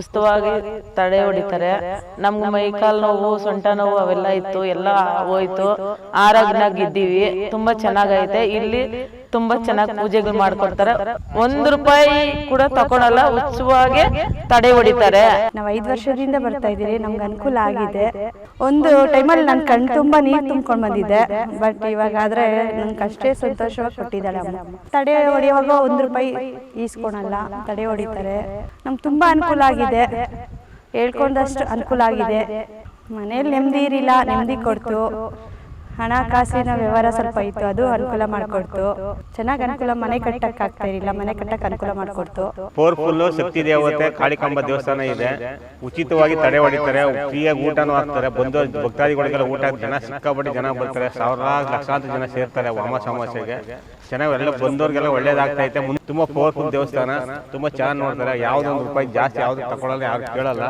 ಉಸ್ತವಾಗಿ ತಡೆ ಹೊಡಿತಾರೆ. ನಮ್ಗೆ ಮೈಕಾಲ್ ನೋವು ಸೊಂಟ ನೋವು ಅವೆಲ್ಲ ಇತ್ತು. ಎಲ್ಲ ಹೋಯ್ತು ಆರಾಗ್ನಾಗ್ ಇದ್ದೀವಿ ತುಂಬಾ ಚೆನ್ನಾಗೈತೆ. ಇಲ್ಲಿ ತುಂಬಾ ಚೆನ್ನಾಗಿ ಪೂಜೆಗಳು ಮಾಡ್ಕೊಡ್ತಾರೆ. ಒಂದ್ ರೂಪಾಯಿ ಕೂಡ ತಕೊಳಲ್ಲ ಉತ್ಸವಾಗಿ ತಡೆ ಹೊಡಿತಾರೆ. ನಾವು ಐದ್ ವರ್ಷದಿಂದ ಬರ್ತಾ ಇದೀವಿ ನಮ್ಗೆ ಅನುಕೂಲ ಆಗಿದೆ. ಒಂದು ಟೈಮಲ್ಲಿ ನನ್ ಕಣ್ ತುಂಬಾ ನೀರು ತುಂಬ್ಕೊಂಡು ಬಂದಿದ್ದೆ ಬಟ್ ಇವಾಗ ಆದ್ರೆ ನನ್ಗೆ ಅಷ್ಟೇ ಸಂತೋಷವಾಗಿ ಕೊಟ್ಟಿದ್ದಾಳೆ ಅಮ್ಮ ತಡೆ ಹೊಡೆಯುವಾಗ ಒಂದ್ ರೂಪಾಯಿ ಈಸ್ಕೊಳಲ್ಲ ತಡೆ ಹೊಡಿತಾರೆ. ನಮ್ಗೆ ತುಂಬಾ ಅನುಕೂಲ ಆಗಿದೆ. ಹೇಳ್ಕೊಂಡಷ್ಟು ಅನುಕೂಲ ಆಗಿದೆ. ಮನೇಲಿ ನೆಮ್ಮದಿ ಇರಿಲ್ಲ ನೆಮ್ಮದಿ ಕೊಡ್ತು. ಹಣ ಕಾಸಿನ ವ್ಯವಹಾರ ಸ್ವಲ್ಪ ಇತ್ತು. ಅದು ಅನುಕೂಲ ಮಾಡಿಕೊಡ್ತು. ಚೆನ್ನಾಗಿ ಅನುಕೂಲ ಮನೆ ಕಟ್ಟಕ್ಕೆ ಆಗ್ತಾ ಇರಲಿಲ್ಲ ಮನೆ ಕಟ್ಟಕ್ಕೆ ಅನುಕೂಲ ಮಾಡಿಕೊಡ್ತು. ಪವರ್ಫುಲ್ ಶಕ್ತಿ ದೇವತೆ ಕಾಳಿಕಾಂಬ ದೇವಸ್ಥಾನ ಇದೆ. ಉಚಿತವಾಗಿ ತಡೆ ಹೊಡಿತಾರೆ. ಫ್ರೀಯಾಗಿ ಊಟನೂ ಹಾಕ್ತಾರೆ. ಬಂದು ಭಕ್ತಾದಿಗಳಿಗೆಲ್ಲ ಊಟ ಜನ ಸಿಕ್ಕಾಪಟ್ಟೆ ಜನ ಬರ್ತಾರೆ. ಸಾವಿರಾರು ಲಕ್ಷಾಂತರ ಜನ ಸೇರ್ತಾರೆ. ವಾಮ ಸಮಸ್ಯೆಗೆ ಚೆನ್ನಾಗಿ ಎಲ್ಲ ಬಂದವ್ರಿಗೆಲ್ಲ ಒಳ್ಳೇದಾಗ್ತಾ ಐತೆ. ಮುಂದೆ ತುಂಬಾ ಪವರ್ಫುಲ್ ದೇವಸ್ಥಾನ. ತುಂಬಾ ಚೆನ್ನಾಗಿ ನೋಡ್ತಾರೆ. ಯಾವುದೊಂದು ಒಂದು ರೂಪಾಯಿ ಜಾಸ್ತಿ ಯಾವ್ದು ತಗೊಳ್ಳಲ್ಲ ಯಾರು ಕೇಳಲ್ಲ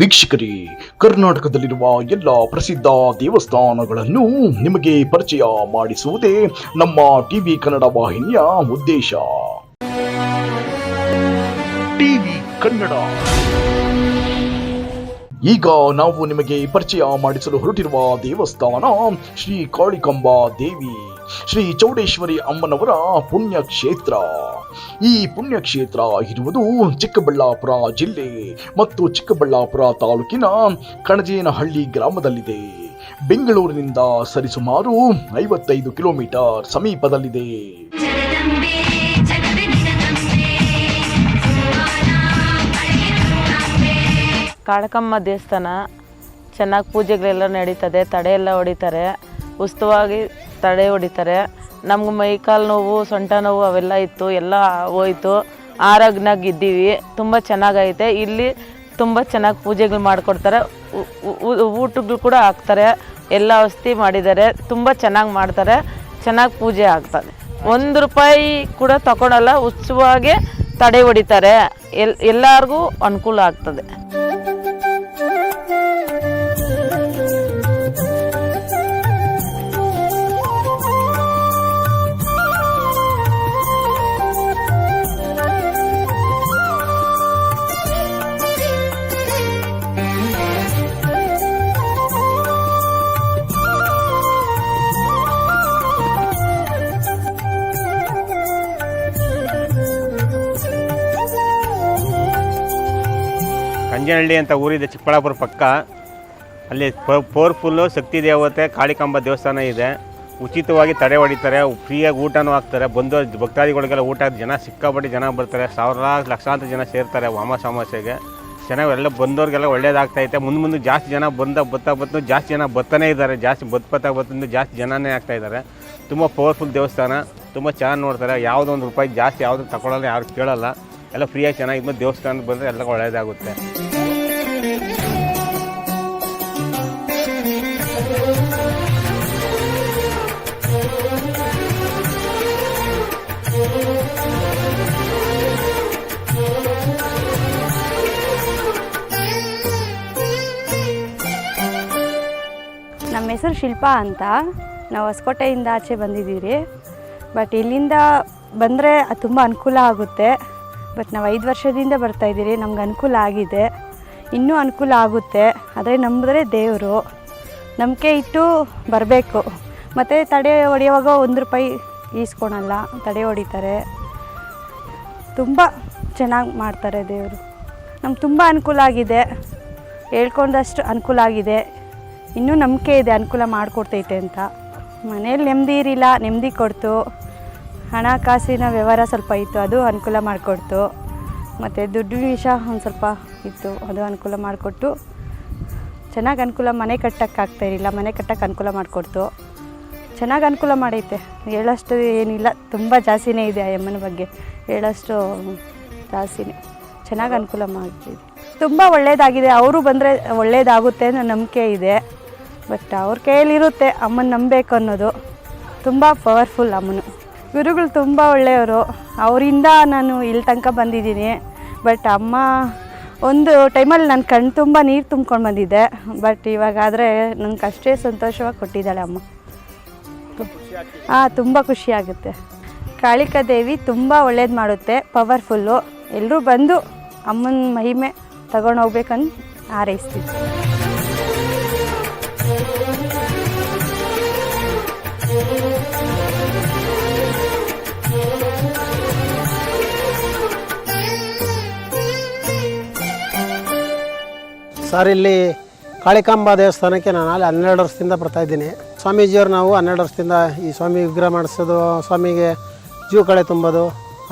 ವೀಕ್ಷಕರೇ ಕರ್ನಾಟಕದಲ್ಲಿರುವ ಎಲ್ಲ ಪ್ರಸಿದ್ಧ ದೇವಸ್ಥಾನಗಳನ್ನು ನಿಮಗೆ ಪರಿಚಯ ಮಾಡಿಸುವುದೇ ನಮ್ಮ ಟಿವಿ ಕನ್ನಡ ವಾಹಿನಿಯ ಉದ್ದೇಶ. ಟಿವಿ ಕನ್ನಡ. ಈಗ ನಾವು ನಿಮಗೆ ಪರಿಚಯ ಮಾಡಿಸಲು ಹೊರಟಿರುವ ದೇವಸ್ಥಾನ ಶ್ರೀ ಕಾಳಿಕಂಬಾ ದೇವಿ. ಶ್ರೀ ಚೌಡೇಶ್ವರಿ ಅಮ್ಮನವರ ಪುಣ್ಯಕ್ಷೇತ್ರ. ಈ ಪುಣ್ಯಕ್ಷೇತ್ರ ಇರುವುದು ಚಿಕ್ಕಬಳ್ಳಾಪುರ ಜಿಲ್ಲೆ ಮತ್ತು ಚಿಕ್ಕಬಳ್ಳಾಪುರ ತಾಲೂಕಿನ ಕಣಜೇನಹಳ್ಳಿ ಗ್ರಾಮದಲ್ಲಿದೆ. ಬೆಂಗಳೂರಿನಿಂದ ಸರಿಸುಮಾರು ಐವತ್ತೈದು ಕಿಲೋಮೀಟರ್ ಸಮೀಪದಲ್ಲಿದೆ. ಕಾಡಕಮ್ಮ ದೇವಸ್ಥಾನ ಚೆನ್ನಾಗಿ ಪೂಜೆಗಳೆಲ್ಲ ನಡೀತದೆ ತಡೆ ಎಲ್ಲ ಹೊಡಿತಾರೆ. ಉಸ್ತವಾಗಿ ತಡೆ ಹೊಡಿತಾರೆ. ನಮ್ಗೆ ಮೈ ಕಾಲು ನೋವು, ಸೊಂಟ ನೋವು ಅವೆಲ್ಲ ಇತ್ತು, ಎಲ್ಲ ಹೋಯ್ತು. ಆರೋಗ್ಯನಾಗಿದ್ದೀವಿ ತುಂಬ ಚೆನ್ನಾಗೈತೆ. ಇಲ್ಲಿ ತುಂಬ ಚೆನ್ನಾಗಿ ಪೂಜೆಗಳು ಮಾಡಿಕೊಡ್ತಾರೆ. ಊಟಗಳು ಕೂಡ ಹಾಕ್ತಾರೆ. ಎಲ್ಲ ಔಷಧಿ ಮಾಡಿದ್ದಾರೆ. ತುಂಬ ಚೆನ್ನಾಗಿ ಮಾಡ್ತಾರೆ. ಚೆನ್ನಾಗಿ ಪೂಜೆ ಆಗ್ತದೆ ಒಂದು ರೂಪಾಯಿ ಕೂಡ ತಗೊಳಲ್ಲ. ಉತ್ಸವವಾಗಿ ತಡೆ ಹೊಡಿತಾರೆ. ಎಲ್, ಎಲ್ಲರಿಗೂ ಅನುಕೂಲ ಆಗ್ತದೆ. ಕಂಜನಹಳ್ಳಿ ಅಂತ ಊರಿದೆ, ಚಿಕ್ಕಬಳ್ಳಾಪುರ ಪಕ್ಕ. ಅಲ್ಲಿ ಪವರ್ಫುಲ್ಲು ಶಕ್ತಿ ದೇವತೆ, ಕಾಳಿಕಾಂಬ ದೇವಸ್ಥಾನ ಇದೆ. ಉಚಿತವಾಗಿ ತಡೆ ಹೊಡಿತಾರೆ, ಫ್ರೀಯಾಗಿ ಊಟನೂ ಹಾಕ್ತಾರೆ. ಬಂದು ಭಕ್ತಾದಿಗಳಿಗೆಲ್ಲ ಊಟ ಜನ ಸಿಕ್ಕಾಪಟ್ಟೆ ಜನ ಬರ್ತಾರೆ. ಸಾವಿರಾರು ಲಕ್ಷಾಂತರ ಜನ ಸೇರ್ತಾರೆ ವಾಮ ಅಮಾಸೆಗೆ ಚೆನ್ನಾಗಿ ಎಲ್ಲ ಬಂದವ್ರಿಗೆಲ್ಲ ಒಳ್ಳೇದಾಗ್ತೈತೆ ಮುಂದೆ ಮುಂದೆ ಜಾಸ್ತಿ ಜನ ಬಂದ, ಬತ್ತಾ ಬತ್ತು ಜಾಸ್ತಿ ಜನ ಬತ್ತನೇ ಇದ್ದಾರೆ. ಜಾಸ್ತಿ ಬತ್ ಬತ್ತಾ ಬತ್ತಿಂದು ಜಾಸ್ತಿ ಜನನೇ ಆಗ್ತಾ ಇದ್ದಾರೆ. ತುಂಬ ಪವರ್ಫುಲ್ ದೇವಸ್ಥಾನ. ತುಂಬ ಚೆನ್ನಾಗಿ ನೋಡ್ತಾರೆ. ಯಾವುದೋ ಒಂದು ರೂಪಾಯಿ ಜಾಸ್ತಿ ಯಾವುದೂ ತಗೊಳ್ಳಲ್ಲ ಯಾರು ಕೇಳಲ್ಲ. ಎಲ್ಲ ಫ್ರೀಯಾಗಿ ಚೆನ್ನಾಗಿ ದೇವಸ್ಥಾನಕ್ಕೆ ಬಂದರೆ ಎಲ್ಲ ಒಳ್ಳೆಯದಾಗುತ್ತೆ ಹೆಸರು ಶಿಲ್ಪಾ ಅಂತ. ನಾವು ಹೊಸಕೋಟೆಯಿಂದ ಆಚೆ ಬಂದಿದ್ದೀರಿ ಬಟ್ ಇಲ್ಲಿಂದ ಬಂದರೆ ಅದು ತುಂಬ ಅನುಕೂಲ ಆಗುತ್ತೆ. ಬಟ್ ನಾವು ಐದು ವರ್ಷದಿಂದ ಬರ್ತಾ ಇದ್ದೀರಿ. ನಮ್ಗೆ ಅನುಕೂಲ ಆಗಿದೆ. ಇನ್ನೂ ಅನುಕೂಲ ಆಗುತ್ತೆ. ಆದರೆ ನಂಬಿದ್ರೆ ದೇವರು. ನಂಬಿಕೆ ಇಟ್ಟು ಬರಬೇಕು. ಮತ್ತು ತಡೆ ಹೊಡೆಯುವಾಗ ಒಂದು ರೂಪಾಯಿ ಈಸ್ಕೊಳಲ್ಲ. ತಡೆ ಹೊಡಿತಾರೆ. ತುಂಬ ಚೆನ್ನಾಗಿ ಮಾಡ್ತಾರೆ ದೇವರು. ನಮ್ಗೆ ತುಂಬ ಅನುಕೂಲ ಆಗಿದೆ. ಹೇಳ್ಕೊಂಡಷ್ಟು ಅನುಕೂಲ ಆಗಿದೆ. ಇನ್ನೂ ನಂಬಿಕೆ ಇದೆ, ಅನುಕೂಲ ಮಾಡಿಕೊಡ್ತೈತೆ ಅಂತ. ಮನೇಲಿ ನೆಮ್ಮದಿ ಇರಿಲ್ಲ, ನೆಮ್ಮದಿ ಕೊಡ್ತು. ಹಣ, ಕಾಸಿನ ವ್ಯವಹಾರ ಸ್ವಲ್ಪ ಇತ್ತು, ಅದು ಅನುಕೂಲ ಮಾಡಿಕೊಡ್ತು. ಮತ್ತು ದುಡ್ಡು ವಿಷಯ ಒಂದು ಸ್ವಲ್ಪ ಇತ್ತು, ಅದು ಅನುಕೂಲ ಮಾಡಿಕೊಟ್ಟು. ಚೆನ್ನಾಗಿ ಅನುಕೂಲ ಮನೆ ಕಟ್ಟೋಕ್ಕಾಗ್ತಾ ಇರಲಿಲ್ಲ, ಮನೆ ಕಟ್ಟಕ್ಕೆ ಅನುಕೂಲ ಮಾಡಿಕೊಡ್ತು. ಚೆನ್ನಾಗಿ ಅನುಕೂಲ ಮಾಡೈತೆ. ಹೇಳೋಷ್ಟು ಏನಿಲ್ಲ, ತುಂಬ ಜಾಸ್ತಿನೇ ಇದೆ ಆ ಅಮ್ಮನ ಬಗ್ಗೆ. ಹೇಳೋಷ್ಟು ಜಾಸ್ತಿನೇ. ಚೆನ್ನಾಗಿ ಅನುಕೂಲ ಮಾಡ್ತಿದೆ. ತುಂಬ ಒಳ್ಳೆಯದಾಗಿದೆ ಅವರು ಬಂದರೆ ಒಳ್ಳೆಯದಾಗುತ್ತೆ ಅನ್ನೋ ನಂಬಿಕೆ ಇದೆ. ಬಟ್ ಅವ್ರ ಕೈಯಲ್ಲಿರುತ್ತೆ ಅಮ್ಮನ ನಂಬಬೇಕು ಅನ್ನೋದು. ತುಂಬ ಪವರ್ಫುಲ್ ಅಮ್ಮನು. ಗುರುಗಳು ತುಂಬ ಒಳ್ಳೆಯವರು. ಅವರಿಂದ ನಾನು ಇಲ್ಲಿ ತನಕ ಬಂದಿದ್ದೀನಿ. ಬಟ್ ಅಮ್ಮ, ಒಂದು ಟೈಮಲ್ಲಿ ನನ್ನ ಕಣ್ಣು ತುಂಬ ನೀರು ತುಂಬ್ಕೊಂಡು ಬಂದಿದ್ದೆ. ಬಟ್ ಇವಾಗ ಆದರೆ ನಂಗೆ ಅಷ್ಟೇ ಸಂತೋಷವಾಗಿ ಕೊಟ್ಟಿದ್ದಾಳೆ ಅಮ್ಮ. ಹಾಂ ತುಂಬ ಖುಷಿಯಾಗುತ್ತೆ ಕಾಳಿಕಾ ದೇವಿ ತುಂಬ ಒಳ್ಳೇದು ಮಾಡುತ್ತೆ ಪವರ್ಫುಲ್ಲು ಎಲ್ಲರೂ ಬಂದು ಅಮ್ಮನ ಮಹಿಮೆ ತಗೊಂಡು ಹೋಗ್ಬೇಕಂತ ಹಾರೈಸ್ತೀವಿ. ಸರ್ ಇಲ್ಲಿ ಕಾಳಿಕಾಂಬ ದೇವಸ್ಥಾನಕ್ಕೆ ನಾನು ಅಲ್ಲಿ ಹನ್ನೆರಡು ವರ್ಷದಿಂದ ಬರ್ತಾ ಇದ್ದೀನಿ. ಸ್ವಾಮೀಜಿಯವ್ರು ನಾವು ಹನ್ನೆರಡು ವರ್ಷದಿಂದ ಈ ಸ್ವಾಮಿ ವಿಗ್ರಹ ಮಾಡಿಸೋದು, ಸ್ವಾಮಿಗೆ ಜೀವ ಕಳೆ ತುಂಬೋದು.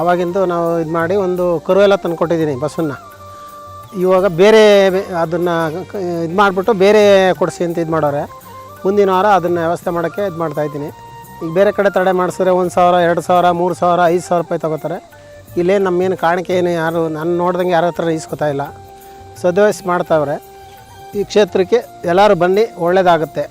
ಅವಾಗಿಂದು ನಾವು ಇದು ಮಾಡಿ ಒಂದು ಕರುವೆಲ್ಲ ತಂದುಕೊಟ್ಟಿದ್ದೀನಿ ತಂದು ಕೊಟ್ಟಿದ್ದೀನಿ ಬಸ್ಸನ್ನು ಇವಾಗ ಬೇರೆ ಅದನ್ನು ಇದು ಮಾಡಿಬಿಟ್ಟು ಬೇರೆ ಕೊಡಿಸಿ ಅಂತ ಇದು ಮಾಡೋರೆ. ಮುಂದಿನ ವಾರ ಅದನ್ನು ವ್ಯವಸ್ಥೆ ಮಾಡೋಕ್ಕೆ ಇದು ಮಾಡ್ತಾಯಿದ್ದೀನಿ ಈಗ ಬೇರೆ ಕಡೆ ತಡೆ ಮಾಡಿಸಿದ್ರೆ ಒಂದು ಸಾವಿರ, ಎರಡು ಸಾವಿರ, ಮೂರು ಸಾವಿರ, ಐದು ಸಾವಿರ ರೂಪಾಯಿ ತೊಗೋತಾರೆ. ಇಲ್ಲೇನು ನಮ್ಗೇನು ಕಾಣಿಕೆ ಏನು ಯಾರು, ನಾನು ನೋಡ್ದಂಗೆ ಯಾರ ಹತ್ರ ಇಸ್ಕೊತಾ ಇಲ್ಲ. ಸದ್ವಯಸ್ ಮಾಡ್ತಾವ್ರೆ. ಈ ಕ್ಷೇತ್ರಕ್ಕೆ ಎಲ್ಲರೂ ಬನ್ನಿ ಒಳ್ಳೆಯದಾಗುತ್ತೆ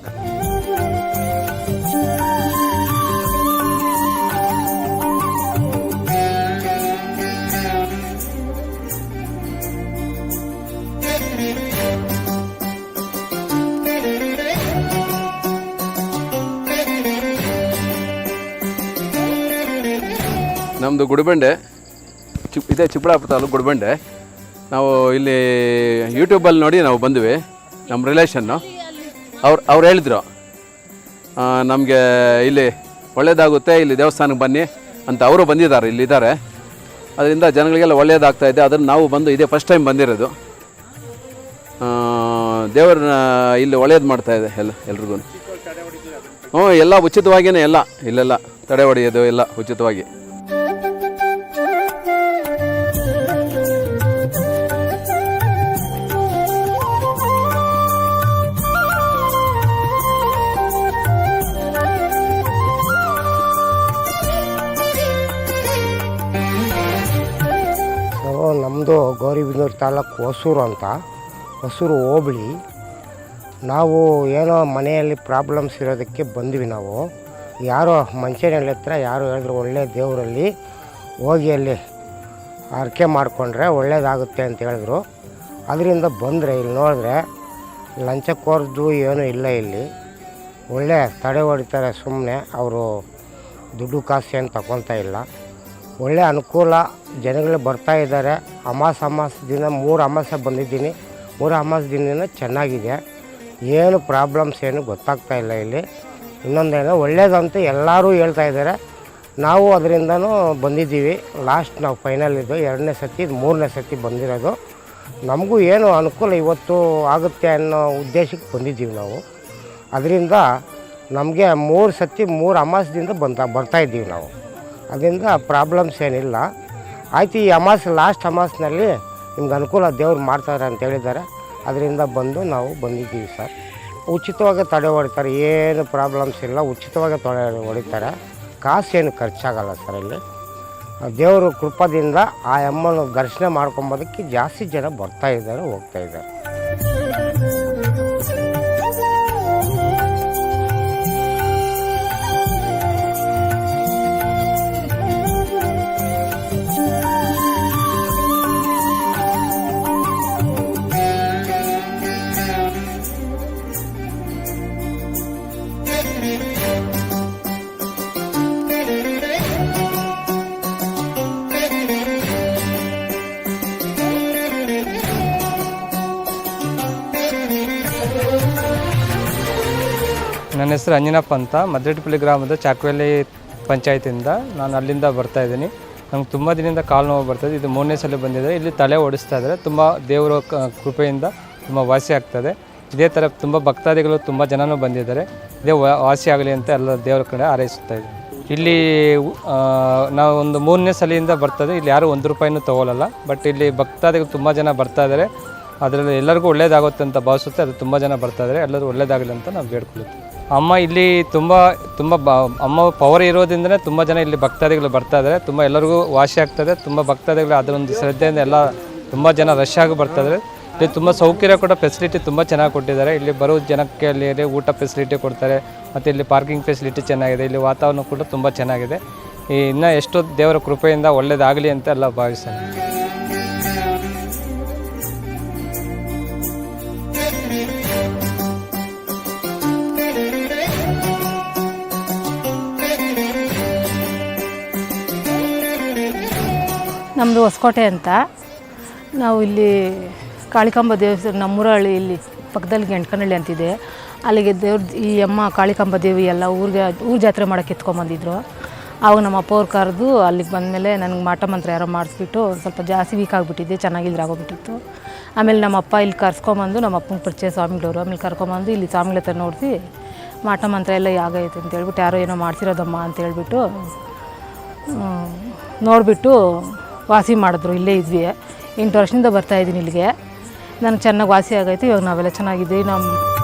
ನಮ್ಮದು ಗುಡಿಬಂಡೆ, ಚಿಪ್, ಇದೇ ಚಿಕ್ಕಬಳ್ಳಾಪುರ ತಾಲೂಕು ಗುಡಿಬಂಡೆ. ನಾವು ಇಲ್ಲಿ ಯೂಟ್ಯೂಬಲ್ಲಿ ನೋಡಿ ನಾವು ಬಂದ್ವಿ, ನಮ್ಮ ರಿಲೇಷನ್ನು ಅವ್ರು ಅವ್ರು ಹೇಳಿದ್ರು ನಮಗೆ ಇಲ್ಲಿ ಒಳ್ಳೇದಾಗುತ್ತೆ, ಇಲ್ಲಿ ದೇವಸ್ಥಾನಕ್ಕೆ ಬನ್ನಿ ಅಂತ ಅವರು ಬಂದಿದ್ದಾರೆ ಇಲ್ಲಿದ್ದಾರೆ ಅದರಿಂದ ಜನಗಳಿಗೆಲ್ಲ ಒಳ್ಳೆಯದಾಗ್ತಾ ಇದೆ, ಅದನ್ನು ನಾವು ಬಂದು ಇದೇ ಫಸ್ಟ್ ಟೈಮ್ ಬಂದಿರೋದು. ದೇವ್ರನ್ನ ಇಲ್ಲಿ ಒಳ್ಳೇದು ಮಾಡ್ತಾ ಇದೆ ಎಲ್ಲ ಎಲ್ರಿಗೂ ಹ್ಞೂ ಎಲ್ಲ ಉಚಿತವಾಗಿಯೇ ಎಲ್ಲ, ಇಲ್ಲೆಲ್ಲ ತಡೆ ಹೊಡೆಯೋದು ಎಲ್ಲ ಉಚಿತವಾಗಿ. ನಮ್ಮದು ಗೌರಿಬಿದನೂರು ತಾಲೂಕು ಹೊಸೂರು ಅಂತ. ಹೊಸೂರು ಹೋಬಳಿ. ನಾವು ಏನೋ ಮನೆಯಲ್ಲಿ ಪ್ರಾಬ್ಲಮ್ಸ್ ಇರೋದಕ್ಕೆ ಬಂದ್ವಿ ನಾವು. ಯಾರೋ ಮಂಚೇನಹಳ್ಳಿ ಹತ್ರ ಯಾರು ಹೇಳಿದ್ರು ಒಳ್ಳೆ ದೇವರಲ್ಲಿ ಹೋಗಿ ಅಲ್ಲಿ ಅರ್ಕೆ ಮಾಡಿಕೊಂಡ್ರೆ ಒಳ್ಳೇದಾಗುತ್ತೆ ಅಂತ ಹೇಳಿದ್ರು. ಅದರಿಂದ ಬಂದರೆ ಇಲ್ಲಿ ನೋಡಿದ್ರೆ ಲಂಚಕ್ಕೋರ್ದು ಏನೂ ಇಲ್ಲ ಇಲ್ಲಿ. ಒಳ್ಳೆ ತಡೆ ಹೊಡಿತಾರೆ ಸುಮ್ಮನೆ ಅವರು ದುಡ್ಡು ಕಾಸು ಏನು ತಗೊತಾ ಇಲ್ಲ. ಒಳ್ಳೆ ಅನುಕೂಲ. ಜನಗಳು ಬರ್ತಾ ಇದ್ದಾರೆ. ಅಮಾಸ ಅಮಾಸ ದಿನ, ಮೂರು ಅಮಾಸೆ ಬಂದಿದ್ದೀನಿ. ಮೂರು ಅಮಾಸ ದಿನ ಚೆನ್ನಾಗಿದೆ. ಏನು ಪ್ರಾಬ್ಲಮ್ಸ್, ಏನು ಗೊತ್ತಾಗ್ತಾ ಇಲ್ಲ ಇಲ್ಲಿ. ಇನ್ನೊಂದೇನು, ಒಳ್ಳೇದಂತ ಎಲ್ಲರೂ ಹೇಳ್ತಾ ಇದ್ದಾರೆ. ನಾವು ಅದರಿಂದನೂ ಬಂದಿದ್ದೀವಿ. ಲಾಸ್ಟ್ ನಾವು ಫೈನಲ್ ಇದು. ಎರಡನೇ ಸತಿ, ಮೂರನೇ ಸತಿ ಬಂದಿರೋದು. ನಮಗೂ ಏನು ಅನುಕೂಲ ಇವತ್ತು ಆಗುತ್ತೆ ಅನ್ನೋ ಉದ್ದೇಶಕ್ಕೆ ಬಂದಿದ್ದೀವಿ ನಾವು. ಅದರಿಂದ ನಮಗೆ ಮೂರು ಸತಿ, ಮೂರು ಅಮಾಸದಿಂದ ಬರ್ತಾ ಇದ್ದೀವಿ ನಾವು. ಅದರಿಂದ ಪ್ರಾಬ್ಲಮ್ಸ್ ಏನಿಲ್ಲ. ಆಯ್ತು, ಈ ಅಮಾಸ್ ಲಾಸ್ಟ್ ಅಮಾಸ್ನಲ್ಲಿ ನಿಮ್ಗೆ ಅನುಕೂಲ ದೇವ್ರು ಮಾಡ್ತಾರೆ ಅಂತ ಹೇಳಿದ್ದಾರೆ. ಅದರಿಂದ ಬಂದು ನಾವು ಬಂದಿದ್ದೀವಿ ಸರ್. ಉಚಿತವಾಗಿ ತಡೆ ಹೊಡಿತಾರೆ. ಏನು ಪ್ರಾಬ್ಲಮ್ಸ್ ಇಲ್ಲ. ಉಚಿತವಾಗಿ ತಡೆ ಹೊಡಿತಾರೆ. ಕಾಸು ಏನು ಖರ್ಚಾಗಲ್ಲ ಸರ್ ಇಲ್ಲಿ ದೇವರು ಕೃಪದಿಂದ ಆ ಅಮ್ಮನ ದರ್ಶನ ಮಾಡ್ಕೊಂಬೋದಕ್ಕೆ ಜಾಸ್ತಿ ಜನ ಬರ್ತಾ ಇದ್ದಾರೆ, ಹೋಗ್ತಾ ಇದ್ದಾರೆ. ಹೆಸರು ಅಂಜನಪ್ಪ ಅಂತ. ಮದ್ರೆಟ್ಟಿಪಳ್ಳಿ ಗ್ರಾಮದ ಚಾಕ್ವೆಲ್ಲಿ ಪಂಚಾಯತಿಂದ ನಾನು ಅಲ್ಲಿಂದ ಬರ್ತಾ ಇದ್ದೀನಿ. ನಂಗೆ ತುಂಬ ದಿನದಿಂದ ಕಾಲು ನೋವು ಬರ್ತದೆ ಇದು. ಮೂರನೇ ಸಲ ಬಂದಿದೆ. ಇಲ್ಲಿ ತಲೆ ಓಡಿಸ್ತಾ ಇದ್ದಾರೆ. ತುಂಬ ದೇವರ ಕೃಪೆಯಿಂದ ತುಂಬ ವಾಸಿ ಆಗ್ತದೆ. ಇದೇ ಥರ ತುಂಬ ಭಕ್ತಾದಿಗಳು ತುಂಬ ಜನನೂ ಬಂದಿದ್ದಾರೆ. ಇದೇ ವಾಸಿ ಆಗಲಿ ಅಂತ ಎಲ್ಲ ದೇವರ ಕಡೆ ಹಾರೈಸುತ್ತಾ ಇದೆ ಇಲ್ಲಿ ನಾವು ಒಂದು ಮೂರನೇ ಸಲಿಯಿಂದ ಬರ್ತದೆ. ಇಲ್ಲಿ ಯಾರು ಒಂದು ರೂಪಾಯಿನೂ ತೊಗೊಳ್ಳಲ್ಲ ಬಟ್ ಇಲ್ಲಿ ಭಕ್ತಾದಿಗಳು ತುಂಬ ಜನ ಬರ್ತಾ ಇದ್ದಾರೆ. ಅದರಲ್ಲಿ ಎಲ್ಲರಿಗೂ ಒಳ್ಳೇದಾಗುತ್ತೆ ಅಂತ ಭಾವಿಸುತ್ತೆ. ಅದು ತುಂಬ ಜನ ಬರ್ತಾ ಇದ್ದಾರೆ. ಎಲ್ಲರೂ ಒಳ್ಳೇದಾಗಲಿ ಅಂತ ನಾವು ಬೇಡ್ಕೊಳ್ತೀವಿ ಅಮ್ಮ ಇಲ್ಲಿ ತುಂಬ ತುಂಬ ಬ, ಅಮ್ಮ ಪವರ್ ಇರೋದ್ರಿಂದನೇ ತುಂಬ ಜನ ಇಲ್ಲಿ ಭಕ್ತಾದಿಗಳು ಬರ್ತಾ ಇದ್ದಾರೆ ತುಂಬ ಎಲ್ಲರಿಗೂ ವಾಸಿ ಆಗ್ತದೆ ತುಂಬ ಭಕ್ತಾದಿಗಳು ಅದರೊಂದು ಶ್ರದ್ಧೆಯಿಂದ ಎಲ್ಲ ತುಂಬ ಜನ ರಶ್ ಆಗಿ ಬರ್ತಾ ಇದ್ದಾರೆ ಇಲ್ಲಿ ತುಂಬ ಸೌಕರ್ಯ ಕೂಡ ಫೆಸಿಲಿಟಿ ತುಂಬ ಚೆನ್ನಾಗಿ ಕೊಟ್ಟಿದ್ದಾರೆ. ಇಲ್ಲಿ ಬರೋ ಜನಕ್ಕೆ ಅಲ್ಲಿ ಊಟ ಫೆಸಿಲಿಟಿ ಕೊಡ್ತಾರೆ. ಮತ್ತು ಇಲ್ಲಿ ಪಾರ್ಕಿಂಗ್ ಫೆಸಿಲಿಟಿ ಚೆನ್ನಾಗಿದೆ. ಇಲ್ಲಿ ವಾತಾವರಣ ಕೂಡ ತುಂಬ ಚೆನ್ನಾಗಿದೆ. ಈ ಇನ್ನೂ ಎಷ್ಟೋ ದೇವರ ಕೃಪೆಯಿಂದ ಒಳ್ಳೆಯದಾಗಲಿ ಅಂತ ಎಲ್ಲ ಭಾವಿಸ್ತೇನೆ ನಮ್ಮದು ಹೊಸಕೋಟೆ ಅಂತ. ನಾವು ಇಲ್ಲಿ ಕಾಳಿಕಾಂಬ ದೇವಸ್ಥಾನ, ನಮ್ಮೂರಹಳ್ಳಿ ಇಲ್ಲಿ ಪಕ್ಕದಲ್ಲಿ ಗಂಟ್ಕನಹಳ್ಳಿ ಅಂತಿದೆ. ಅಲ್ಲಿಗೆ ದೇವ್ರ ಈ ಅಮ್ಮ ಕಾಳಿಕಾಂಬ ದೇವಿ ಎಲ್ಲ ಊರಿಗೆ, ಊರು ಜಾತ್ರೆ ಮಾಡೋಕ್ಕೆ ಎತ್ಕೊಂಬಂದಿದ್ರು. ಆವಾಗ ನಮ್ಮ ಅಪ್ಪ ಅವ್ರು ಕರೆದು ಅಲ್ಲಿಗೆ ಬಂದಮೇಲೆ ನನಗೆ ಮಾಟ ಮಂತ್ರ ಯಾರೋ ಮಾಡಿಸ್ಬಿಟ್ಟು ಸ್ವಲ್ಪ ಜಾಸ್ತಿ ವೀಕ್ ಆಗಿಬಿಟ್ಟಿದ್ದೆ ಚೆನ್ನಾಗಿದ್ರೆ ಆಗೋಗ್ಬಿಟ್ಟಿತ್ತು. ಆಮೇಲೆ ನಮ್ಮ ಅಪ್ಪ ಇಲ್ಲಿ ಕರ್ಸ್ಕೊಂಬಂದು ನಮ್ಮ ಅಪ್ಪನ ಪರಿಚಯ ಸ್ವಾಮಿಗಳವರು. ಆಮೇಲೆ ಕರ್ಕೊಂಬಂದು ಇಲ್ಲಿ ಸ್ವಾಮಿಗಳ ಹತ್ರ ನೋಡಿಸಿ ಮಾಟ ಮಂತ್ರ ಎಲ್ಲ ಯಾಗೈತೆ ಅಂತ ಹೇಳ್ಬಿಟ್ಟು ಯಾರೋ ಏನೋ ಮಾಡ್ಸಿರೋದಮ್ಮ ಅಂತ ಹೇಳ್ಬಿಟ್ಟು ನೋಡಿಬಿಟ್ಟು ವಾಸಿ ಮಾಡಿದ್ರು, ಇಲ್ಲೇ ಇದ್ವಿ. ಎಂಟು ವರ್ಷದಿಂದ ಬರ್ತಾಯಿದ್ದೀನಿ ಇಲ್ಲಿಗೆ. ನನಗೆ ಚೆನ್ನಾಗಿ ವಾಸಿ ಆಗೈತೆ, ಇವಾಗ ನಾವೆಲ್ಲ ಚೆನ್ನಾಗಿದ್ದೀವಿ. ನಮ್ಮ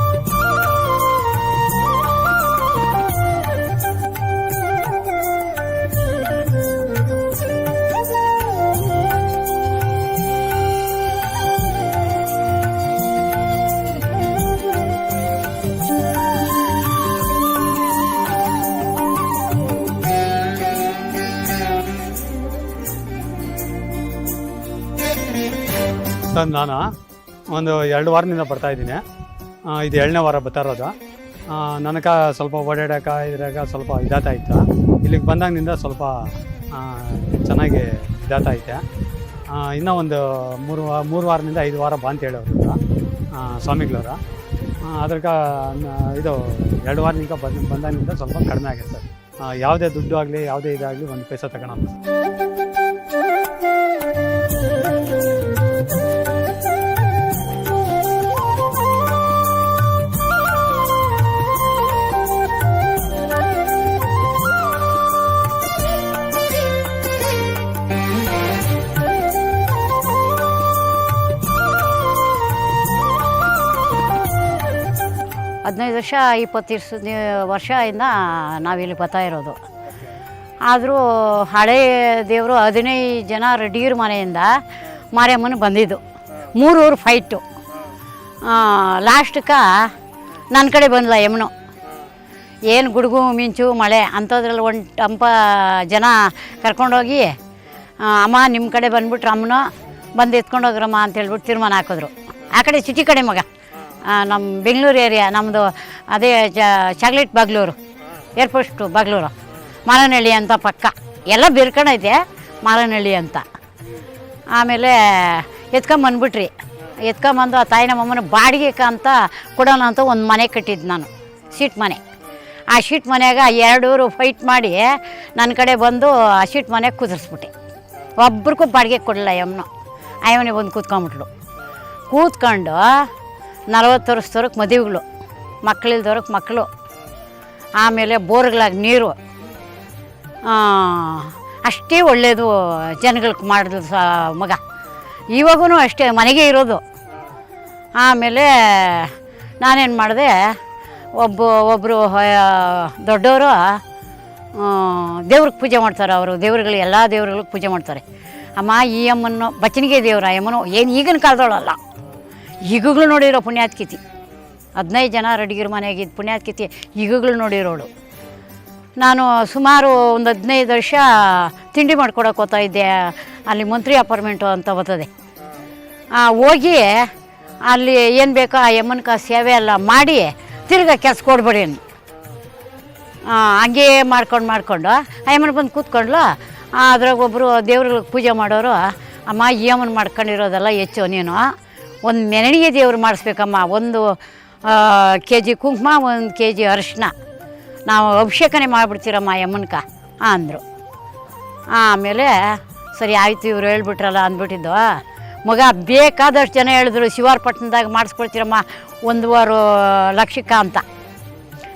ಸರ್ ನಾನು ಒಂದು ಎರಡು ವಾರದಿಂದ ಬರ್ತಾ ಇದ್ದೀನಿ. ಇದು ಏಳನೇ ವಾರ ಬರ್ತಾ ಇರೋದು. ನನಗೆ ಸ್ವಲ್ಪ ಓಡಾಡೋಕೆ, ಇದ್ರಾಗ ಸ್ವಲ್ಪ ಇದಾಗ್ತಾ ಇತ್ತು. ಇಲ್ಲಿಗೆ ಬಂದಾಗಿನಿಂದ ಸ್ವಲ್ಪ ಚೆನ್ನಾಗಿ ಇದಾಗ್ತಾ ಐತೆ ಇನ್ನೂ ಒಂದು ಮೂರು ಮೂರು ವಾರದಿಂದ ಐದು ವಾರ ಬಾ ಅಂತ ಹೇಳೋರು ಸ್ವಾಮಿಗಳವರು. ಅದ್ರಾಗ ಇದು ಎರಡು ವಾರದಿಂದ ಬಂದ ಬಂದಾಗಿನಿಂದ ಸ್ವಲ್ಪ ಕಡಿಮೆ ಆಗಿದೆ ಸರ್. ಯಾವುದೇ ದುಡ್ಡು ಆಗಲಿ, ಯಾವುದೇ ಇದಾಗಲಿ ಒಂದು ಪೈಸೆ ತಗೊಳಲ್ಲ ಹದಿನೈದು ವರ್ಷ, ಇಪ್ಪತ್ತು ವರ್ಷದ ವರ್ಷದಿಂದ ನಾವಿಲ್ಲಿ ಬರ್ತಾ ಇರೋದು. ಆದರೂ ಹಳೆ ದೇವರು ಹದಿನೈದು ಜನ ರೆಡ್ಡಿಯರ ಮನೆಯಿಂದ ಮಾರಿಯಮ್ಮನ ಬಂದಿದ್ದು. ಮೂರೂರು ಫೈಟು ಲಾಸ್ಟ್ಕ ನನ್ನ ಕಡೆ ಬಂದಿಲ್ಲ ಯಮನು. ಏನು ಗುಡುಗು, ಮಿಂಚು, ಮಳೆ ಅಂಥದ್ರಲ್ಲಿ ಒಂದು ಟಂಪ ಜನ ಕರ್ಕೊಂಡೋಗಿ ಅಮ್ಮ ನಿಮ್ಮ ಕಡೆ ಬಂದ್ಬಿಟ್ರೆ ಅಮ್ಮನ, ಬಂದು ಎತ್ಕೊಂಡೋಗ್ರಮ್ಮ ಅಂತ ಹೇಳ್ಬಿಟ್ಟು ತೀರ್ಮಾನ ಹಾಕಿದ್ರು. ಆ ಕಡೆ ಸಿಟಿ ಕಡೆ ಮಗ. ನಮ್ಮ ಬೆಂಗಳೂರು ಏರಿಯಾ ನಮ್ಮದು ಅದೇ ಚಾಕ್ಲೇಟ್ ಬಾಗ್ಲೂರು ಏರ್ಪೋಸ್ಟು ಬಾಗ್ಲೂರು, ಮಾರನಹಳ್ಳಿ ಅಂತ ಪಕ್ಕ. ಎಲ್ಲ ಬೇರ್ಕೊಂಡೈತೆ ಮಾರನಹಳ್ಳಿ ಅಂತ. ಆಮೇಲೆ ಎತ್ಕೊಂಬಂದ್ಬಿಟ್ರಿ ಎತ್ಕೊಂಬಂದು ಆ ತಾಯಿ ನಮ್ಮಮ್ಮನ ಬಾಡಿಗೆ ಅಂತ ಕೊಡೋಣ ಅಂತ ಒಂದು ಮನೆ ಕಟ್ಟಿದ್ದು ನಾನು, ಶೀಟ್ ಮನೆ. ಆ ಶೀಟ್ ಮನೆಯಾಗ ಎರಡೂರು ಫೈಟ್ ಮಾಡಿ ನನ್ನ ಕಡೆ ಬಂದು ಆ ಶೀಟ್ ಮನೆಗೆ ಕುದುರಿಸ್ಬಿಟ್ಟೆ. ಒಬ್ರಿಗೂ ಬಾಡಿಗೆ ಕೊಡಲ್ಲ ಯಮ್ಮನು ಅಯ್ಯಮ್ಮನೆ ಬಂದು ಕೂತ್ಕೊಂಬಿಟ್ಲು ಕೂತ್ಕೊಂಡು ನಲವತ್ತು ವರ್ಷದವ್ರಿಗೆ ಮದುವೆಗಳು ಮಕ್ಕಳಿಲ್ದವ್ರಿಗೆ ಮಕ್ಕಳು, ಆಮೇಲೆ ಬೋರ್ಗಳಾಗಿ ನೀರು. ಅಷ್ಟೇ ಒಳ್ಳೆಯದು ಜನಗಳಿಗೆ ಮಾಡಿದ ಸ, ಮಗ. ಇವಾಗೂ ಅಷ್ಟೇ, ಮನೆಗೆ ಇರೋದು. ಆಮೇಲೆ ನಾನೇನು ಮಾಡಿದೆ, ಒಬ್ಬ ಒಬ್ಬರು ದೊಡ್ಡವರು ದೇವ್ರಿಗೆ ಪೂಜೆ ಮಾಡ್ತಾರೆ ಅವರು. ದೇವ್ರುಗಳು ಎಲ್ಲ ದೇವ್ರುಗಳಿಗೆ ಪೂಜೆ ಮಾಡ್ತಾರೆ. ಅಮ್ಮ, ಈ ಅಮ್ಮನ್ನು ಬಚನಿಗೆ ದೇವ್ರ ಅಮ್ಮನು ಏನು ಈಗಿನ ಕಾಲದವಳಲ್ಲ. ಈಗಲೂ ನೋಡಿರೋ ಪುಣ್ಯಾತ್ಕಿತಿ ಹದಿನೈದು ಜನ ರಡಿಗಿರ ಮನೆಯಾಗಿದ್ದು ಪುಣ್ಯಾತ್ಕಿತಿ ಈಗಲೂ ನೋಡಿರೋಳು. ನಾನು ಸುಮಾರು ಒಂದು ಹದಿನೈದು ವರ್ಷ ತಿಂಡಿ ಮಾಡ್ಕೊಡಕ್ಕೆ ಹೋಗ್ತಾ ಇದ್ದೆ. ಅಲ್ಲಿ ಮಂತ್ರಿ ಅಪಾರ್ಟ್ಮೆಂಟು ಅಂತ ಬರ್ತದೆ. ಹೋಗಿ ಅಲ್ಲಿ ಏನು ಬೇಕೋ ಆ ಯಮ್ಮನ್ಕ ಸೇವೆ ಎಲ್ಲ ಮಾಡಿ ತಿರ್ಗಾ ಕೆಲಸ ಕೊಡ್ಬೇಡಿ ಅನ್ನು ಹಂಗೆ ಮಾಡ್ಕೊಂಡು ಮಾಡ್ಕೊಂಡು, ಆ ಯಮ್ಮನ ಬಂದು ಕೂತ್ಕೊಂಡ್ಲು. ಅದ್ರಾಗ ಒಬ್ಬರು ದೇವ್ರಿಗೆ ಪೂಜೆ ಮಾಡೋರು, ಅಮ್ಮ, ಈ ಅಮ್ಮನ ಮಾಡ್ಕೊಂಡಿರೋದೆಲ್ಲ ಹೆಚ್ಚು ನೀನು. ಒಂದು ಮೆರವಣಿಗೆ ದೇವ್ರು ಮಾಡಿಸ್ಬೇಕಮ್ಮ. ಒಂದು ಕೆ ಜಿ ಕುಂಕುಮ, ಒಂದು ಕೆ ಜಿ ಅರಿಶಿನ. ನಾವು ಅಭಿಷೇಕನೇ ಮಾಡಿಬಿಡ್ತೀರಮ್ಮ ಯಮ್ಮನ್ಕ ಅಂದರು. ಆಮೇಲೆ, ಸರಿ ಆಯಿತು ಇವ್ರು ಹೇಳ್ಬಿಟ್ರಲ್ಲ ಅಂದ್ಬಿಟ್ಟಿದ್ದು. ಮಗ, ಬೇಕಾದಷ್ಟು ಜನ ಹೇಳಿದ್ರು ಶಿವಾರಪಟ್ಟಣದಾಗ ಮಾಡಿಸ್ಕೊಳ್ತೀರಮ್ಮ ಒಂದೂವರೆ ಲಕ್ಷಕ್ಕ ಅಂತ.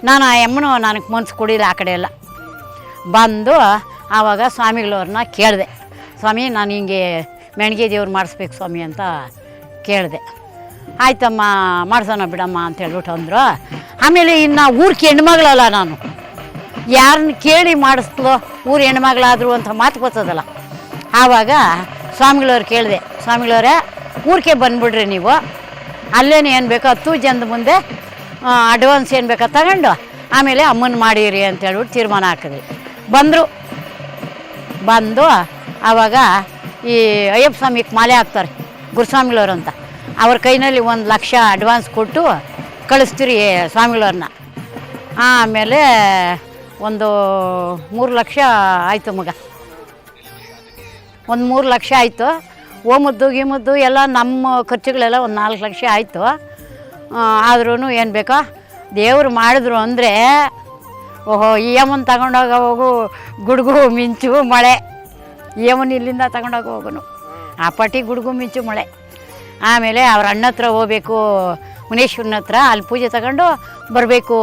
ನಾನು ಆ ಯಮ್ಮನು ನನಗೆ ಮನ್ಸು ಕೊಡಿಲ್ಲ ಆ ಕಡೆ ಎಲ್ಲ. ಬಂದು ಆವಾಗ ಸ್ವಾಮಿಗಳವ್ರನ್ನ ಕೇಳಿದೆ, ಸ್ವಾಮಿ, ನಾನು ಹಿಂಗೆ ಮೆಣ್ಗೆ ದೇವ್ರು ಮಾಡಿಸ್ಬೇಕು ಸ್ವಾಮಿ ಅಂತ ಕೇಳಿದೆ. ಆಯ್ತಮ್ಮ, ಮಾಡ್ಸೋಣ ಬಿಡಮ್ಮ ಅಂತ ಹೇಳ್ಬಿಟ್ಟು ಅಂದರು. ಆಮೇಲೆ ಇನ್ನು ಊರ್ಗೆ ಹೆಣ್ಮಗಳಲ್ಲ ನಾನು. ಯಾರನ್ನ ಕೇಳಿ ಮಾಡಿಸ್ಲೋ ಊರು ಹೆಣ್ಮಗಳಾದ್ರು ಅಂತ ಮಾತು ಗೊತ್ತದಲ್ಲ. ಆವಾಗ ಸ್ವಾಮಿಗಳವ್ರು ಕೇಳಿದೆ, ಸ್ವಾಮಿಗಳವರೇ ಊರಿಗೆ ಬಂದುಬಿಡ್ರಿ ನೀವು. ಅಲ್ಲೇನು ಏನು ಬೇಕೋ ಹತ್ತು ಜನದ ಮುಂದೆ ಅಡ್ವಾನ್ಸ್ ಏನು ಬೇಕೋ ತಗೊಂಡು, ಆಮೇಲೆ ಅಮ್ಮನ ಮಾಡಿರಿ ಅಂತ ಹೇಳ್ಬಿಟ್ಟು ತೀರ್ಮಾನ ಹಾಕಿದ್ವಿ. ಬಂದರು. ಬಂದು ಆವಾಗ ಈ ಅಯ್ಯಪ್ಪ ಸ್ವಾಮಿಗೆ ಮಾಲೆ ಹಾಕ್ತಾರೆ. ಗುರುಸ್ವಾಮಿಗಳವ್ರು ಅಂತ. ಅವ್ರ ಕೈನಲ್ಲಿ ಒಂದು ಲಕ್ಷ ಅಡ್ವಾನ್ಸ್ ಕೊಟ್ಟು ಕಳಿಸ್ತೀರಿ ಸ್ವಾಮಿಗಳವ್ರನ್ನ. ಆಮೇಲೆ ಒಂದು ಮೂರು ಲಕ್ಷ ಆಯಿತು ಮಗ. ಒಂದು ಮೂರು ಲಕ್ಷ ಆಯಿತು. ಓಮದ್ದು ಗೀಮದ್ದು ಎಲ್ಲ ನಮ್ಮ ಖರ್ಚುಗಳೆಲ್ಲ ಒಂದು ನಾಲ್ಕು ಲಕ್ಷ ಆಯಿತು. ಆದ್ರೂ ಏನು ಬೇಕೋ? ದೇವರು ಮಾಡಿದ್ರು ಅಂದರೆ, ಓಹೋ, ಈ ಅಮ್ಮನ ತಗೊಂಡೋಗ ಹೋಗು, ಗುಡುಗು, ಮಿಂಚು, ಮಳೆ. ಯಮನ್ ಇಲ್ಲಿಂದ ತಗೊಂಡೋಗ ಹೋಗೋನು. ಆ ಪಾಟಿ ಗುಡುಗು ಮಿಂಚು ಮಳೆ. ಆಮೇಲೆ ಅವ್ರ ಅಣ್ಣ ಹತ್ರ ಹೋಗ್ಬೇಕು, ಮುನೇಶ್ವರನ ಹತ್ರ ಅಲ್ಲಿ ಪೂಜೆ ತಗೊಂಡು ಬರಬೇಕು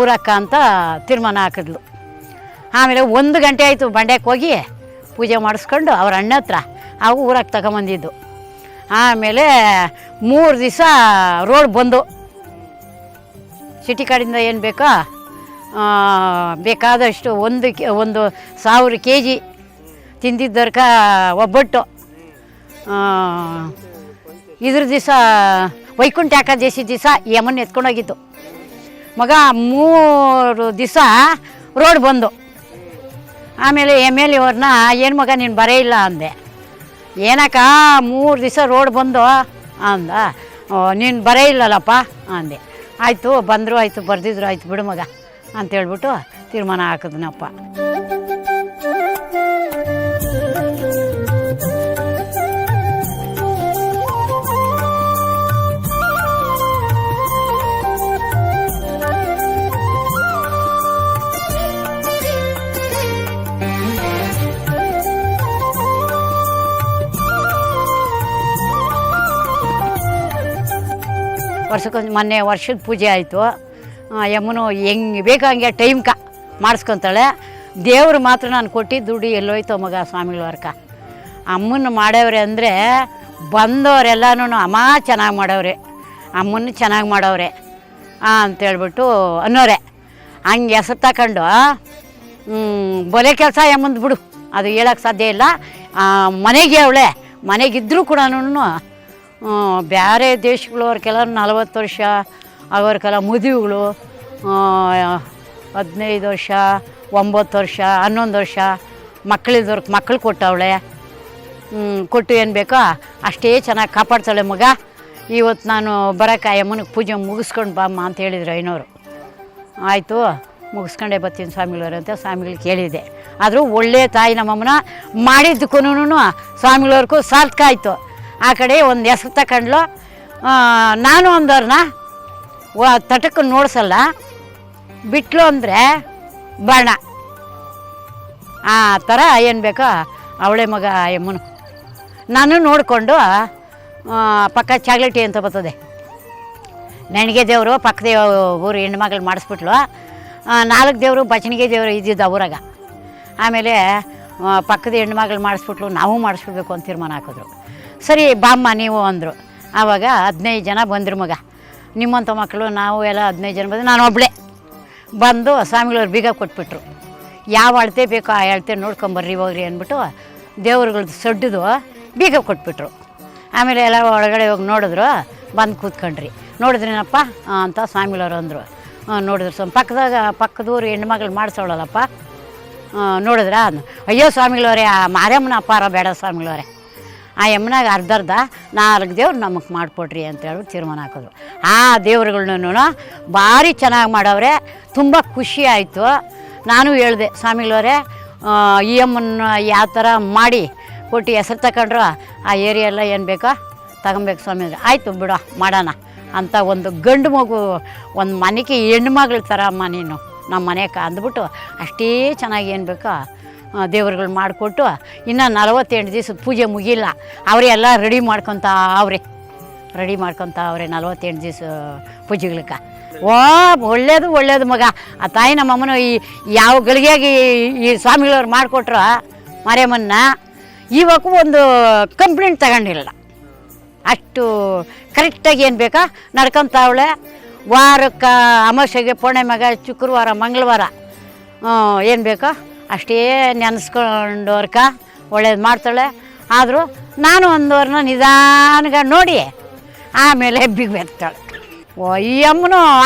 ಊರಕ್ಕ ಅಂತ ತೀರ್ಮಾನ ಹಾಕಿದ್ಲು. ಆಮೇಲೆ ಒಂದು ಗಂಟೆ ಆಯಿತು ಬಂಡ್ಯಕ್ಕೆ ಹೋಗಿ ಪೂಜೆ ಮಾಡಿಸ್ಕೊಂಡು ಅವ್ರ ಅಣ್ಣ ಹತ್ರ ಅವು ಊರಕ್ಕೆ ತಗೊಂಬಂದಿದ್ದು. ಆಮೇಲೆ ಮೂರು ದಿವಸ ರೋಡ್ ಬಂದು, ಸಿಟಿ ಕಡೆಯಿಂದ ಏನು ಬೇಕೋ ಬೇಕಾದಷ್ಟು ಒಂದು ಒಂದು ಸಾವಿರ ಕೆ ಜಿ ತಿಂದಿದ್ದರ್ಕ ಒಬ್ಬಟ್ಟು ಇದ್ರ ದಿವಸ ವೈಕುಂಠ ಏಕಾದಶಿ ದಿವಸ ಯಮನ್ ಎತ್ಕೊಂಡೋಗಿದ್ದು ಮಗ, ಮೂರು ದಿವಸ ರೋಡ್ ಬಂದು. ಆಮೇಲೆ ಎಂ ಎಲ್ ಎವ್ರನ್ನ ಏನು ಮಗ, ನೀನು ಬರೇ ಇಲ್ಲ ಅಂದೆ. ಏನಕ್ಕ, ಮೂರು ದಿವಸ ರೋಡ್ ಬಂದು? ಅಂದ. ನೀನು ಬರೇ ಇಲ್ಲಲ್ಲಪ್ಪ ಅಂದೆ. ಆಯಿತು, ಬಂದರು, ಆಯಿತು, ಬರ್ದಿದ್ರು, ಆಯಿತು, ಬಿಡು ಮಗ ಅಂತೇಳ್ಬಿಟ್ಟು ತೀರ್ಮಾನ ಹಾಕಿದ್ನಪ್ಪ. ವರ್ಷಕ್ಕೊಂದು ಮೊನ್ನೆ ವರ್ಷದ ಪೂಜೆ ಆಯಿತು. ಯಮ್ಮನು ಹೆಂಗೆ ಬೇಕೋ ಹಂಗೆ ಟೈಮ್ಕ ಮಾಡಿಸ್ಕೊತಾಳೆ. ದೇವರು ಮಾತ್ರ ನಾನು ಕೊಟ್ಟು ದುಡ್ಡು ಎಲ್ಲೋಯ್ತು ಮಗ ಸ್ವಾಮಿಗಳವರ್ಕ ಅಮ್ಮನ ಮಾಡವ್ರೆ ಅಂದರೆ ಬಂದವರೆಲ್ಲನೂ ಅಮ್ಮ ಚೆನ್ನಾಗಿ ಮಾಡವ್ರೆ. ಅಮ್ಮನ ಚೆನ್ನಾಗಿ ಮಾಡೋವ್ರೆ. ಅಂತೇಳ್ಬಿಟ್ಟು ಅನ್ನೋರೆ. ಹಂಗೆ ಹೆಸರು ತಗೊಂಡು ಬಲೆ ಕೆಲಸ ಎಂಬಂದು ಬಿಡು. ಅದು ಹೇಳಕ್ಕೆ ಸಾಧ್ಯ ಇಲ್ಲ. ಮನೆಗೆ ಅವಳೆ. ಮನೆಗಿದ್ದರೂ ಕೂಡ ಬೇರೆ ದೇಶಗಳು ಅವ್ರಿಗೆಲ್ಲ ನಲವತ್ತು ವರ್ಷ ಅವ್ರಿಗೆಲ್ಲ ಮದುವೆಗಳು ಹದಿನೈದು ವರ್ಷ, ಒಂಬತ್ತು ವರ್ಷ, ಹನ್ನೊಂದು ವರ್ಷ ಮಕ್ಕಳಿದ್ದವ್ರಿಗೆ ಮಕ್ಕಳು ಕೊಟ್ಟವಳೆ. ಕೊಟ್ಟು ಏನು ಬೇಕೋ? ಅಷ್ಟೇ ಚೆನ್ನಾಗಿ ಕಾಪಾಡ್ತಾಳೆ ಮಗ. ಇವತ್ತು ನಾನು ಬರೋಕೆ ಯಮ್ಮನಿಗೆ ಪೂಜೆ ಮುಗಿಸ್ಕೊಂಡು ಬಾಮ್ಮ ಅಂತ ಹೇಳಿದ್ರು ಐನೋರು. ಆಯಿತು. ಮುಗಿಸ್ಕೊಂಡೇ ಬರ್ತೀನಿ ಸ್ವಾಮಿಗಳವ್ರು ಅಂತ ಸ್ವಾಮಿಗಳು ಕೇಳಿದೆ ಆದರೂ ಒಳ್ಳೆಯ ತಾಯಿ ನಮ್ಮಮ್ಮನ ಮಾಡಿದ್ದಕ್ಕೂ ಸ್ವಾಮಿಗಳವ್ರಿಗೂ ಸಾರ್ಥಕ ಆಯಿತು. ಆ ಕಡೆ ಒಂದು ಹೆಸ್ರು ತಗೊಂಡ್ಲು ನಾನು ಒಂದವ್ರನ್ನ ತಟಕ್ಕೆ ನೋಡಿಸಲ್ಲ. ಬಿಟ್ಲು ಅಂದರೆ ಬಾಣ. ಆ ಥರ ಏನು ಬೇಕೋ ಅವಳೆ ಮಗ ಯಮ್ಮನು. ನಾನು ನೋಡಿಕೊಂಡು ಪಕ್ಕ ಚಾಕ್ಲೇಟಿ ಅಂತ ಬರ್ತದೆ. ನನಗೆ ದೇವರು ಪಕ್ಕದ ಊರು ಹೆಣ್ಮಗಳು ಮಾಡಿಸ್ಬಿಟ್ಲು. ನಾಲ್ಕು ದೇವರು ಬಚನಿಗೆ ದೇವರು ಇದ್ದಿದ್ದು ಊರಾಗ. ಆಮೇಲೆ ಪಕ್ಕದ ಹೆಣ್ಮಗಳು ಮಾಡಿಸ್ಬಿಟ್ಲು ನಾವು ಮಾಡಿಸ್ಬಿಡ್ಬೇಕು ಅಂತ ತೀರ್ಮಾನ ಹಾಕಿದ್ರು. ಸರಿ, ಬಾಮ್ಮ, ನೀವು ಅಂದರು. ಆವಾಗ ಹದಿನೈದು ಜನ ಬಂದರು ಮಗ. ನಿಮ್ಮಂಥ ಮಕ್ಕಳು ನಾವು ಎಲ್ಲ ಹದಿನೈದು ಜನ ಬಂದು ನಾನು ಒಬ್ಬಳೇ ಬಂದು ಸ್ವಾಮಿಗಳವ್ರು ಬೀಗ ಕೊಟ್ಬಿಟ್ರು. ಯಾವ ಅಳತೆ ಬೇಕೋ ಆ ಅಳತೆ ನೋಡ್ಕೊಂಬರ್ರಿ, ಹೋಗ್ರಿ ಅಂದ್ಬಿಟ್ಟು ದೇವ್ರುಗಳದ್ದು ಸಡ್ಡದು ಬೀಗ ಕೊಟ್ಬಿಟ್ರು. ಆಮೇಲೆ ಎಲ್ಲ ಒಳಗಡೆ ಹೋಗಿ ನೋಡಿದ್ರು, ಬಂದು ಕೂತ್ಕೊಂಡ್ರಿ. ನೋಡಿದ್ರೇನಪ್ಪ ಅಂತ ಸ್ವಾಮಿಗಳವ್ರು ಅಂದರು. ನೋಡಿದ್ರು ಸ್ವಾಮಿ. ಪಕ್ಕದಾಗ, ಪಕ್ಕದೂರು ಹೆಣ್ಮಗಳು ಮಾಡಿಸೋಳಲ್ಲಪ್ಪ. ನೋಡಿದ್ರ? ಅಯ್ಯೋ ಸ್ವಾಮಿಗಳವರೇ, ಆ ಮಾರಮ್ಮನ ಅಪ್ಪಾರ ಬೇಡ ಸ್ವಾಮಿಗಳವರೇ. ಆ ಯಮ್ಮನಾಗ ಅರ್ಧರ್ಧ ಅರ್ಧ ನಾಲ್ಕು ದೇವ್ರು ನಮಗೆ ಮಾಡಿಕೊಡ್ರಿ ಅಂತ ಹೇಳ್ಬಿಟ್ಟು ತೀರ್ಮಾನ ಹಾಕಿದ್ರು. ಆ ದೇವ್ರುಗಳ್ನೂ ಭಾರಿ ಚೆನ್ನಾಗಿ ಮಾಡವ್ರೆ. ತುಂಬ ಖುಷಿ ಆಯಿತು. ನಾನು ಹೇಳಿದೆ, ಸ್ವಾಮಿಗಳವರೇ ಈ ಅಮ್ಮನ ಯಾವ ಥರ ಮಾಡಿ ಕೊಟ್ಟು ಹೆಸರು ತಗೊಂಡ್ರು ಆ ಏರಿಯಾ ಎಲ್ಲ ಏನು ಬೇಕೋ ತಗೊಬೇಕು ಸ್ವಾಮಿ ಆಯಿತು ಬಿಡೋ, ಮಾಡೋಣ. ಅಂತ ಒಂದು ಗಂಡು ಮಗು, ಒಂದು ಮನೆಗೆ ಹೆಣ್ಣು ಮಗಳ ಥರ ಅಮ್ಮ ನೀನು. ನಮ್ಮ ಮನೆಗೆ ಅಂದ್ಬಿಟ್ಟು ಅಷ್ಟೇ ಚೆನ್ನಾಗಿ ಏನು ಬೇಕೋ ದೇವ್ರುಗಳು ಮಾಡಿಕೊಟ್ಟು ಇನ್ನು ನಲವತ್ತೆಂಟು ದಿವ್ಸದ ಪೂಜೆ ಮುಗಿಲ್ಲ. ಅವರೇ ಎಲ್ಲ ರೆಡಿ ಮಾಡ್ಕೊತ ಅವ್ರೆ. ರೆಡಿ ಮಾಡ್ಕೊತ ಅವ್ರೆ ನಲವತ್ತೆಂಟು ದಿವಸ ಪೂಜೆಗಳಿಗೆ ಓ, ಒಳ್ಳೇದು ಒಳ್ಳೇದು ಮಗ. ಆ ತಾಯಿ ನಮ್ಮಮ್ಮನ ಈ, ಯಾವ ಗಳಿಗೆಯಾಗಿ ಈ ಸ್ವಾಮಿಗಳವ್ರು ಮಾಡಿಕೊಟ್ರ ಮಾರ್ಯಮ್ಮನ್ನ ಇವಕ್ಕೂ ಒಂದು ಕಂಪ್ಲೇಂಟ್ ತಗೊಂಡಿಲ್ಲ. ಅಷ್ಟು ಕರೆಕ್ಟಾಗಿ ಏನು ಬೇಕಾ? ನಡ್ಕೊಂತಾವಳೆ ವಾರಕ್ಕೆ ಅಮಾವಾಸ್ಯೆಗೆ ಪೂರ್ಣಿಮೆಗೆ ಶುಕ್ರವಾರ, ಮಂಗಳವಾರ. ಏನು ಬೇಕೋ? ಅಷ್ಟೇ ನೆನೆಸ್ಕೊಂಡವ್ರಕ ಒಳ್ಳೇದು ಮಾಡ್ತಾಳೆ. ಆದರೂ ನಾನು ಒಂದವ್ರನ್ನ ನಿಧಾನಗ ನೋಡಿ ಆಮೇಲೆ ಹೆಬ್ಬಿಗೆ ಓ ಈ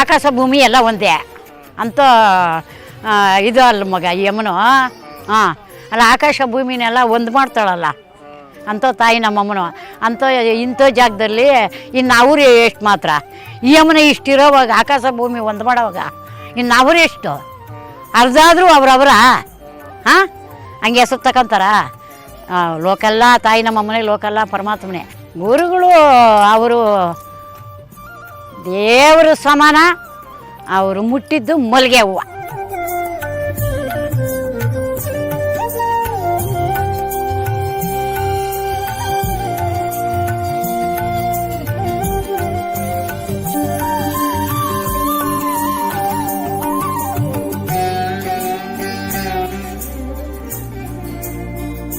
ಆಕಾಶ ಭೂಮಿ ಎಲ್ಲ ಒಂದೇ. ಅಂತ ಇದು ಅಲ್ಲ ಮಗ, ಈ ಹಾಂ ಅಲ್ಲ ಆಕಾಶ ಭೂಮಿನೆಲ್ಲ ಒಂದು ಮಾಡ್ತಾಳಲ್ಲ. ಅಂಥ ತಾಯಿ ನಮ್ಮಮ್ಮನ ಅಂಥ ಇಂಥ ಜಾಗದಲ್ಲಿ ಇನ್ನು ಅವರು ಎಷ್ಟು ಮಾತ್ರ. ಈ ಅಮ್ಮನ ಇಷ್ಟಿರೋವಾಗ ಆಕಾಶ ಭೂಮಿ ಒಂದು ಮಾಡೋವಾಗ ಇನ್ನು ಅವ್ರು ಎಷ್ಟು? ಅರ್ಧ ಆದರೂ ಅವ್ರವ್ರ, ಹಾಂ? ಹಂಗೆ ಹೆಸರು ಲೋಕಲ್ಲ, ತಾಯಿ ನಮ್ಮಮ್ಮನೇ, ಲೋಕಲ್ಲ, ಪರಮಾತ್ಮನೇ. ಗುರುಗಳು ಅವರು ದೇವರು ಸಮಾನ, ಅವರು ಮುಟ್ಟಿದ್ದು ಮಲ್ಲಿಗೆ ಹೂವು.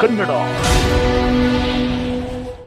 ಕನ್ನಡ